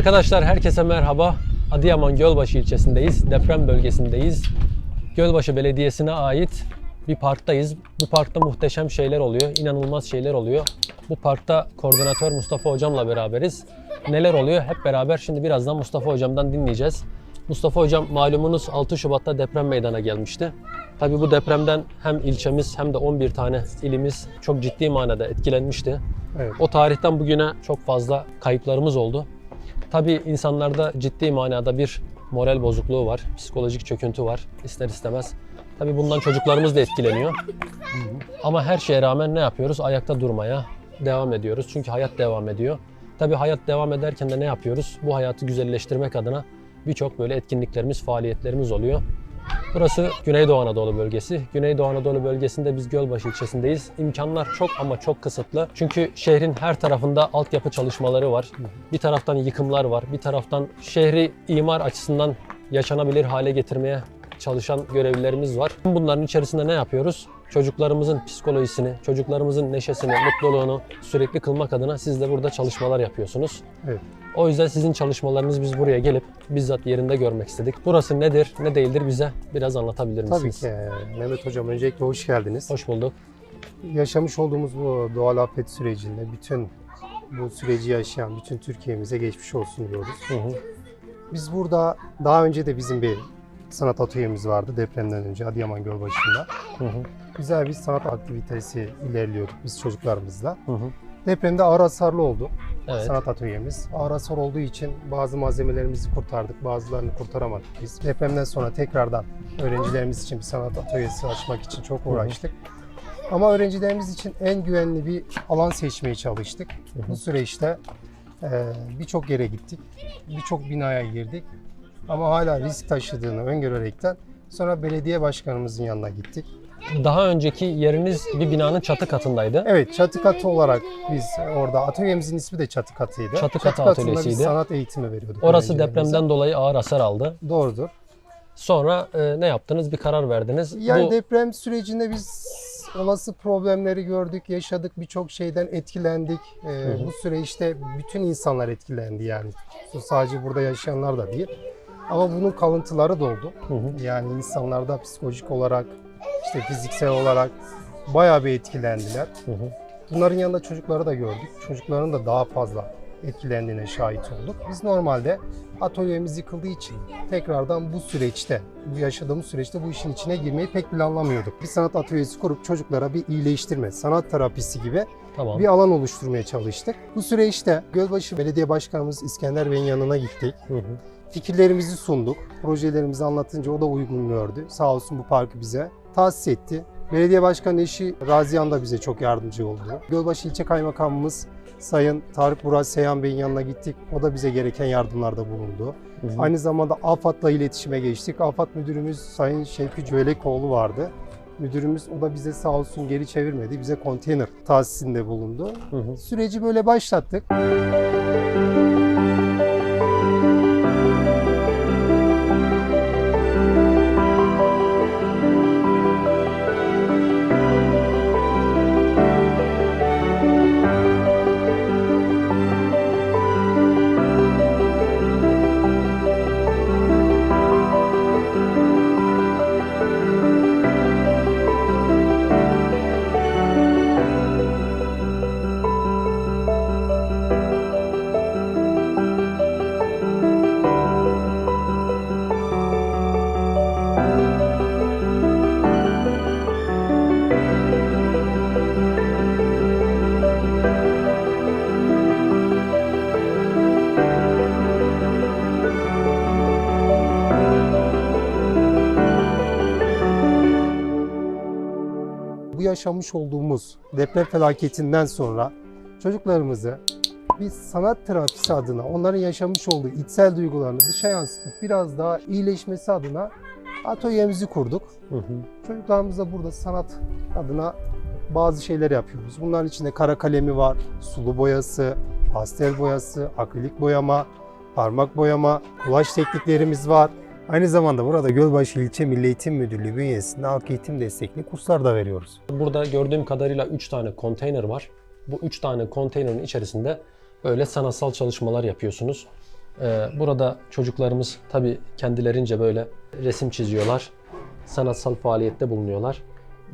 Arkadaşlar herkese merhaba. Adıyaman Gölbaşı ilçesindeyiz. Deprem bölgesindeyiz. Gölbaşı Belediyesi'ne ait bir parktayız. Bu parkta muhteşem şeyler oluyor. inanılmaz şeyler oluyor. Bu parkta koordinatör Mustafa Hocam'la beraberiz. Neler oluyor? Hep beraber şimdi birazdan Mustafa Hocam'dan dinleyeceğiz. Mustafa Hocam malumunuz 6 Şubat'ta deprem meydana gelmişti. Tabii bu depremden hem ilçemiz hem de 11 tane ilimiz çok ciddi manada etkilenmişti. Evet. O tarihten bugüne çok fazla kayıplarımız oldu. Tabii insanlarda ciddi manada bir moral bozukluğu var, psikolojik çöküntü var ister istemez. Tabii bundan çocuklarımız da etkileniyor. Ama her şeye rağmen ne yapıyoruz? Ayakta durmaya devam ediyoruz. Çünkü hayat devam ediyor. Tabii hayat devam ederken de ne yapıyoruz? Bu hayatı güzelleştirmek adına birçok böyle etkinliklerimiz, faaliyetlerimiz oluyor. Burası Güneydoğu Anadolu bölgesi. Güneydoğu Anadolu bölgesinde biz Gölbaşı ilçesindeyiz. İmkanlar çok ama çok kısıtlı. Çünkü şehrin her tarafında altyapı çalışmaları var. Bir taraftan yıkımlar var. Bir taraftan şehri imar açısından yaşanabilir hale getirmeye çalışan görevlilerimiz var. Bunların içerisinde ne yapıyoruz? Çocuklarımızın psikolojisini, çocuklarımızın neşesini, mutluluğunu sürekli kılmak adına siz de burada çalışmalar yapıyorsunuz. Evet. O yüzden sizin çalışmalarınız biz buraya gelip bizzat yerinde görmek istedik. Burası nedir, ne değildir bize biraz anlatabilir misiniz? Tabii ki. e, Mehmet Hocam öncelikle hoş geldiniz. Hoş bulduk. Yaşamış olduğumuz bu doğal afet sürecinde bütün bu süreci yaşayan bütün Türkiye'mize geçmiş olsun diyoruz. Hı hı. Biz burada daha önce de bizim bir sanat atölyemiz vardı depremden önce Adıyaman Gölbaşı'nda. Hı hı. Güzel bir sanat aktivitesi ilerliyorduk biz çocuklarımızla. Hı hı. Depremde ağır hasarlı oldu Evet. sanat atölyemiz. Ağır hasar olduğu için bazı malzemelerimizi kurtardık, bazılarını kurtaramadık biz. Depremden sonra tekrardan öğrencilerimiz için bir sanat atölyesi açmak için çok uğraştık. Ama öğrencilerimiz için en güvenli bir alan seçmeye çalıştık. Hı hı. Bu süreçte birçok yere gittik, birçok binaya girdik. Ama hala risk taşıdığını öngörerekten sonra belediye başkanımızın yanına gittik. Daha önceki yeriniz bir binanın çatı katındaydı. Evet, çatı katı olarak biz orada atölyemizin ismi de çatı katıydı. Çatı katı katında atölyesiydi. biz sanat eğitimi veriyorduk. Orası depremden dolayı ağır hasar aldı. Doğrudur. Sonra e, ne yaptınız? Bir karar verdiniz. Yani Bu deprem sürecinde biz olası problemleri gördük, yaşadık, birçok şeyden etkilendik. Ee, hı. Bu süreçte bütün insanlar etkilendi yani. Sadece burada yaşayanlar da değil. Ama bunun kalıntıları da oldu. Hı hı. Yani insanlarda psikolojik olarak, işte fiziksel olarak bayağı bir etkilendiler. Hı hı. Bunların yanında çocukları da gördük. Çocukların da daha fazla etkilendiğine şahit olduk. Biz normalde atölyemiz yıkıldığı için tekrardan bu süreçte, bu yaşadığımız süreçte bu işin içine girmeyi pek planlamıyorduk. Bir sanat atölyesi kurup çocuklara bir iyileştirme, sanat terapisi gibi Tamam. bir alan oluşturmaya çalıştık. Bu süreçte Gölbaşı Belediye Başkanımız İskender Bey'in yanına gittik. Hı hı. Fikirlerimizi sunduk. Projelerimizi anlatınca o da uygun gördü. Sağ olsun bu parkı bize tahsis etti. Belediye Başkanı eşi Raziyan da bize çok yardımcı oldu. Gölbaşı İlçe Kaymakamımız Sayın Tarık Burak Seyhan Bey'in yanına gittik. O da bize gereken yardımlarda bulundu. Hı hı. Aynı zamanda AFAD'la iletişime geçtik. AFAD Müdürümüz Sayın Şevki Cölekoğlu vardı. Müdürümüz o da bize sağ olsun geri çevirmedi. Bize konteyner tahsisinde bulundu. Hı hı. Süreci böyle başlattık. bu yaşamış olduğumuz deprem felaketinden sonra çocuklarımızı bir sanat terapisi adına onların yaşamış olduğu içsel duygularını dışa yansıtıp biraz daha iyileşmesi adına atölyemizi kurduk. Hı hı. Çocuklarımızla burada sanat adına bazı şeyler yapıyoruz. Bunların içinde kara kalemi var, sulu boyası, pastel boyası, akrilik boyama, parmak boyama, kulaş tekniklerimiz var. Aynı zamanda burada Gölbaşı İlçe Milli Eğitim Müdürlüğü bünyesinde halk eğitim destekli kurslar da veriyoruz. Burada gördüğüm kadarıyla 3 tane konteyner var. Bu 3 tane konteynerin içerisinde böyle sanatsal çalışmalar yapıyorsunuz. Ee, burada çocuklarımız tabii kendilerince böyle resim çiziyorlar. Sanatsal faaliyette bulunuyorlar.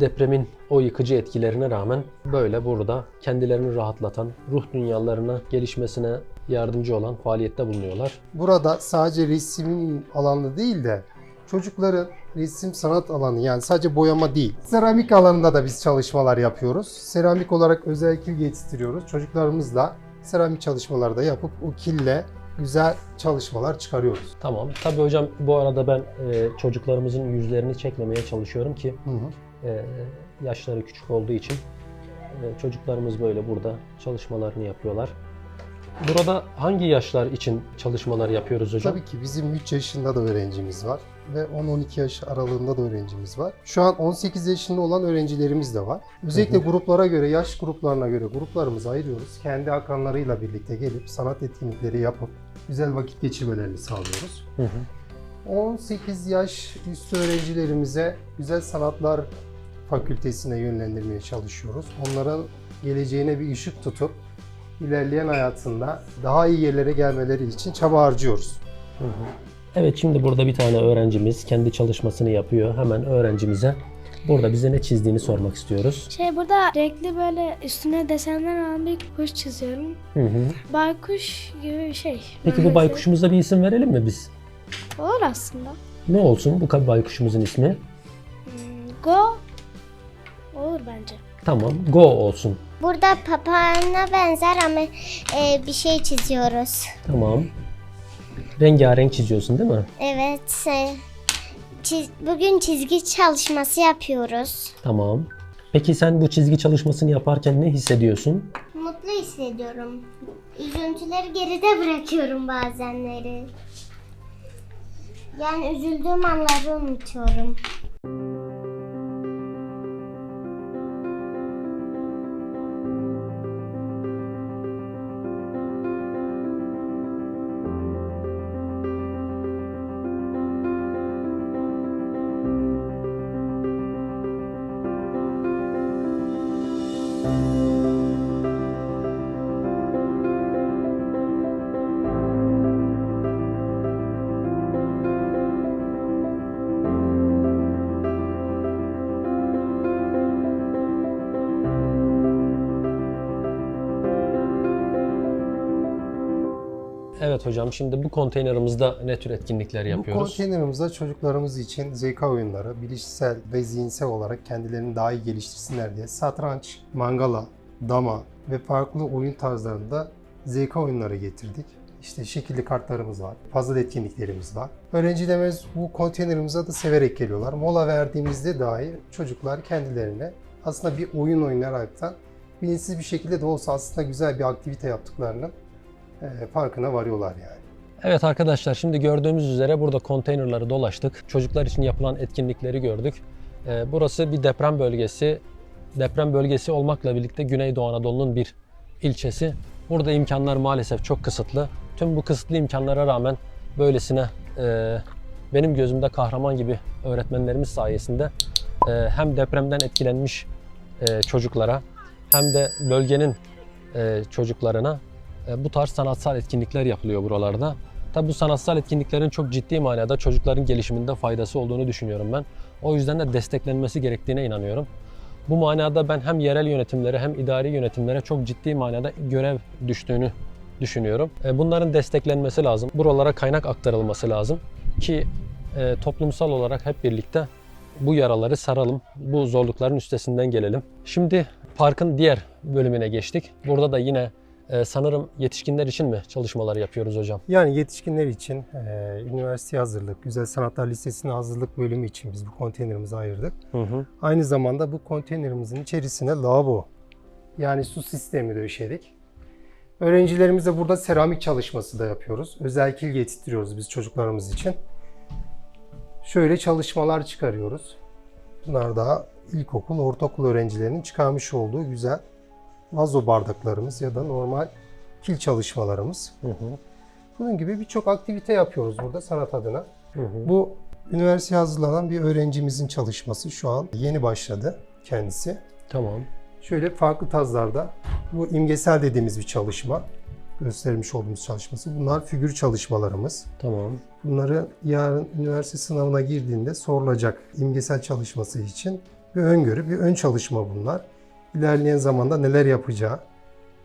Depremin o yıkıcı etkilerine rağmen böyle burada kendilerini rahatlatan, ruh dünyalarına gelişmesine yardımcı olan faaliyette bulunuyorlar. Burada sadece resim alanı değil de çocukların resim sanat alanı yani sadece boyama değil. Seramik alanında da biz çalışmalar yapıyoruz. Seramik olarak özel kil yetiştiriyoruz. Çocuklarımızla seramik çalışmaları da yapıp o kille güzel çalışmalar çıkarıyoruz. Tamam. Tabii hocam bu arada ben e, çocuklarımızın yüzlerini çekmemeye çalışıyorum ki Hı hı. E, yaşları küçük olduğu için e, çocuklarımız böyle burada çalışmalarını yapıyorlar. Burada hangi yaşlar için çalışmalar yapıyoruz hocam? Tabii ki bizim 3 yaşında da öğrencimiz var ve 10-12 yaş aralığında da öğrencimiz var. Şu an 18 yaşında olan öğrencilerimiz de var. Özellikle gruplara göre, yaş gruplarına göre gruplarımızı ayırıyoruz. Kendi akranlarıyla birlikte gelip sanat etkinlikleri yapıp güzel vakit geçirmelerini sağlıyoruz. Hı hı. 18 yaş üstü öğrencilerimize Güzel Sanatlar Fakültesine yönlendirmeye çalışıyoruz. Onların geleceğine bir ışık tutup ilerleyen hayatında daha iyi yerlere gelmeleri için çaba harcıyoruz. Hı hı. Evet şimdi burada bir tane öğrencimiz kendi çalışmasını yapıyor. Hemen öğrencimize burada bize ne çizdiğini sormak istiyoruz. Şey burada renkli böyle üstüne desenler olan bir kuş çiziyorum. Hı hı. Baykuş gibi bir şey. Peki bu baykuşumuza bir isim verelim mi biz? Olur aslında. Ne olsun bu baykuşumuzun ismi? Hmm, Go olur bence. Tamam, Go olsun. Burada papağana benzer ama e, bir şey çiziyoruz. Tamam. Rengarenk çiziyorsun değil mi? Evet. e, çiz- bugün çizgi çalışması yapıyoruz. Tamam. Peki sen bu çizgi çalışmasını yaparken ne hissediyorsun? Mutlu hissediyorum. Üzüntüleri geride bırakıyorum bazenleri. Yani üzüldüğüm anları unutuyorum. Evet hocam şimdi bu konteynerimizde ne tür etkinlikler Bu yapıyoruz? konteynerimizde çocuklarımız için zeka oyunları, bilişsel ve zihinsel olarak kendilerini daha iyi geliştirsinler diye satranç, mangala, dama ve farklı oyun tarzlarında zeka oyunları getirdik. İşte şekilli kartlarımız var, puzzle etkinliklerimiz var. Öğrencilerimiz bu konteynerimize de severek geliyorlar. Mola verdiğimizde dahi çocuklar kendilerine aslında bir oyun oynayaraktan bilinçsiz bir şekilde de olsa aslında güzel bir aktivite yaptıklarının eee, farkına varıyorlar yani. Evet arkadaşlar şimdi gördüğümüz üzere burada konteynerları dolaştık. Çocuklar için yapılan etkinlikleri gördük. Ee, burası bir deprem bölgesi. Deprem bölgesi olmakla birlikte Güneydoğu Anadolu'nun bir ilçesi. Burada imkanlar maalesef çok kısıtlı. Tüm bu kısıtlı imkanlara rağmen böylesine e, benim gözümde kahraman gibi öğretmenlerimiz sayesinde e, hem depremden etkilenmiş e, çocuklara hem de bölgenin e, çocuklarına e, bu tarz sanatsal etkinlikler yapılıyor buralarda. Tabi bu sanatsal etkinliklerin çok ciddi manada çocukların gelişiminde faydası olduğunu düşünüyorum ben. O yüzden de desteklenmesi gerektiğine inanıyorum. Bu manada ben hem yerel yönetimlere hem idari yönetimlere çok ciddi manada görev düştüğünü düşünüyorum. E, Bunların desteklenmesi lazım. Buralara kaynak aktarılması lazım ki e, toplumsal olarak hep birlikte bu yaraları saralım, bu zorlukların üstesinden gelelim. Şimdi parkın diğer bölümüne geçtik. Burada da yine e, sanırım yetişkinler için mi çalışmalar yapıyoruz hocam? Yani yetişkinler için e, üniversite hazırlık, Güzel Sanatlar Lisesi'ne hazırlık bölümü için biz bu konteynerimizi ayırdık. Hı hı. Aynı zamanda bu konteynerimizin içerisine lavabo yani su sistemi döşedik. Öğrencilerimize burada seramik çalışması da yapıyoruz. Özel kil getirtiyoruz biz çocuklarımız için. Şöyle çalışmalar çıkarıyoruz. Bunlar da ilkokul, ortaokul öğrencilerinin çıkarmış olduğu güzel vazo bardaklarımız ya da normal kil çalışmalarımız. Hı hı. Bunun gibi birçok aktivite yapıyoruz burada sanat adına. Hı hı. Bu üniversiteye hazırlanan bir öğrencimizin çalışması şu an yeni başladı kendisi. Tamam. Şöyle farklı tarzlarda bu imgesel dediğimiz bir çalışma. göstermiş olduğumuz çalışması. Bunlar figür çalışmalarımız. Tamam. Bunları yarın üniversite sınavına girdiğinde sorulacak imgesel çalışması için bir öngörü, bir ön çalışma bunlar. İlerleyen zamanda neler yapacağı,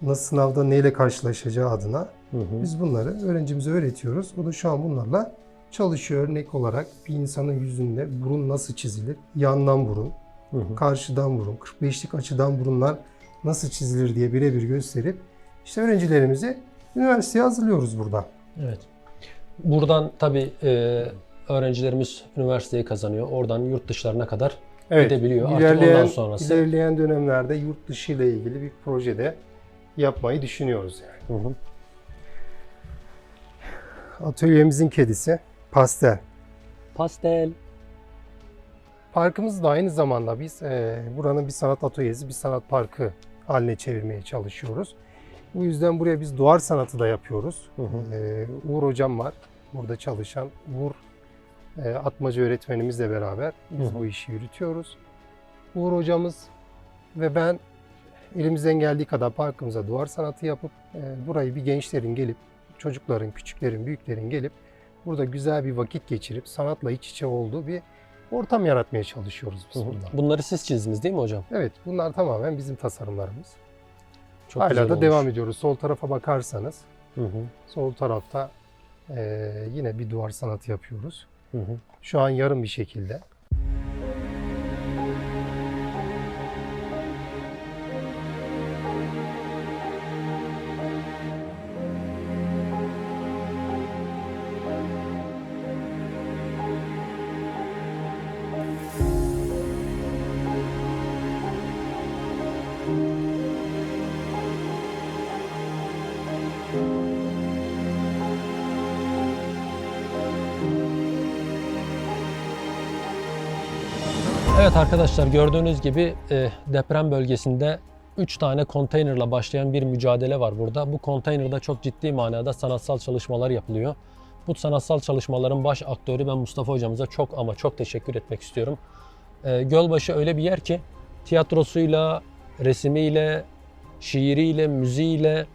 nasıl sınavda neyle karşılaşacağı adına Hı hı. biz bunları öğrencimize öğretiyoruz. O da şu an bunlarla çalışıyor. Örnek olarak bir insanın yüzünde burun nasıl çizilir? Yandan burun, Hı hı. karşıdan burun, 45'lik açıdan burunlar nasıl çizilir diye birebir gösterip işte öğrencilerimizi üniversiteye hazırlıyoruz burada. Evet. Buradan tabii e, öğrencilerimiz üniversiteyi kazanıyor. Oradan yurt dışlarına kadar gidebiliyor. Artık İlerleyen, ondan sonrası. ilerleyen dönemlerde yurt dışı ile ilgili bir projede yapmayı düşünüyoruz yani. Hı hı. Atölyemizin kedisi pastel. Pastel. Parkımız da aynı zamanda biz e, buranın bir sanat atölyesi, bir sanat parkı haline çevirmeye çalışıyoruz. Bu yüzden buraya biz duvar sanatı da yapıyoruz. Hı hı. E, Uğur hocam var burada çalışan. Uğur atmaca öğretmenimizle beraber biz bu işi yürütüyoruz. Uğur hocamız ve ben elimizden geldiği kadar parkımıza duvar sanatı yapıp e, burayı bir gençlerin gelip, çocukların, küçüklerin, büyüklerin gelip burada güzel bir vakit geçirip sanatla iç içe olduğu bir ortam yaratmaya çalışıyoruz biz burada. Bunları siz çizdiniz değil mi hocam? Evet bunlar tamamen bizim tasarımlarımız. Çok Hala da olmuş. devam ediyoruz. Sol tarafa bakarsanız Hı hı. sol tarafta e, yine bir duvar sanatı yapıyoruz. Hı hı. Şu an yarım bir şekilde. Evet arkadaşlar gördüğünüz gibi e, deprem bölgesinde 3 tane konteynerla başlayan bir mücadele var burada. Bu konteynerde çok ciddi manada sanatsal çalışmalar yapılıyor. Bu sanatsal çalışmaların baş aktörü ben Mustafa hocamıza çok ama çok teşekkür etmek istiyorum. E, Gölbaşı öyle bir yer ki tiyatrosuyla, resimiyle, şiiriyle, müziğiyle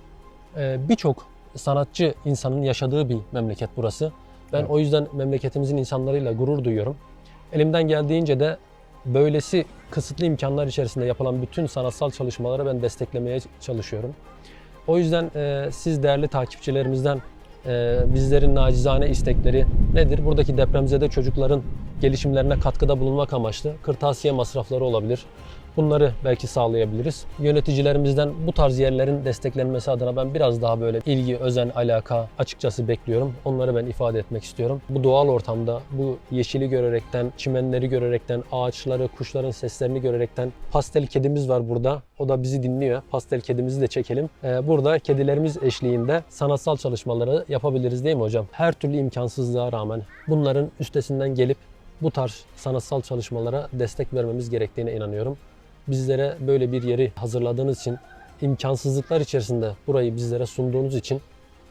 e, birçok sanatçı insanın yaşadığı bir memleket burası. Ben Evet. o yüzden memleketimizin insanlarıyla gurur duyuyorum. Elimden geldiğince de böylesi kısıtlı imkanlar içerisinde yapılan bütün sanatsal çalışmaları ben desteklemeye çalışıyorum. O yüzden e, siz değerli takipçilerimizden e, bizlerin nacizane istekleri nedir? Buradaki depremzede çocukların gelişimlerine katkıda bulunmak amaçlı kırtasiye masrafları olabilir. Bunları belki sağlayabiliriz. Yöneticilerimizden bu tarz yerlerin desteklenmesi adına ben biraz daha böyle ilgi, özen, alaka açıkçası bekliyorum. Onları ben ifade etmek istiyorum. Bu doğal ortamda, bu yeşili görerekten, çimenleri görerekten, ağaçları, kuşların seslerini görerekten pastel kedimiz var burada. O da bizi dinliyor. Pastel kedimizi de çekelim. Ee, burada kedilerimiz eşliğinde sanatsal çalışmaları yapabiliriz değil mi hocam? Her türlü imkansızlığa rağmen bunların üstesinden gelip bu tarz sanatsal çalışmalara destek vermemiz gerektiğine inanıyorum. Bizlere böyle bir yeri hazırladığınız için, imkansızlıklar içerisinde burayı bizlere sunduğunuz için,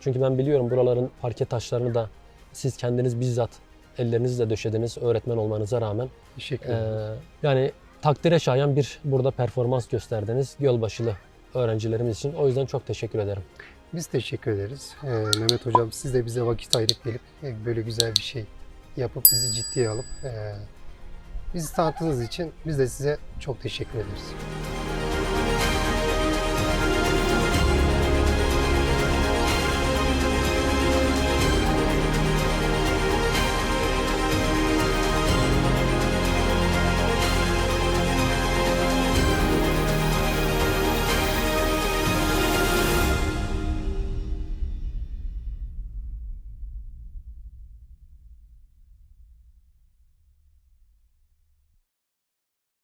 çünkü ben biliyorum buraların parke taşlarını da siz kendiniz bizzat ellerinizle döşediniz öğretmen olmanıza rağmen. Teşekkür Ee, ederim. yani takdire şayan bir burada performans gösterdiniz Gölbaşılı öğrencilerimiz için. O yüzden çok teşekkür ederim. Biz teşekkür ederiz. Ee, Mehmet Hocam siz de bize vakit ayırıp gelip e, böyle güzel bir şey yapıp bizi ciddiye alıp e, bizi tanıttığınız için biz de size çok teşekkür ederiz.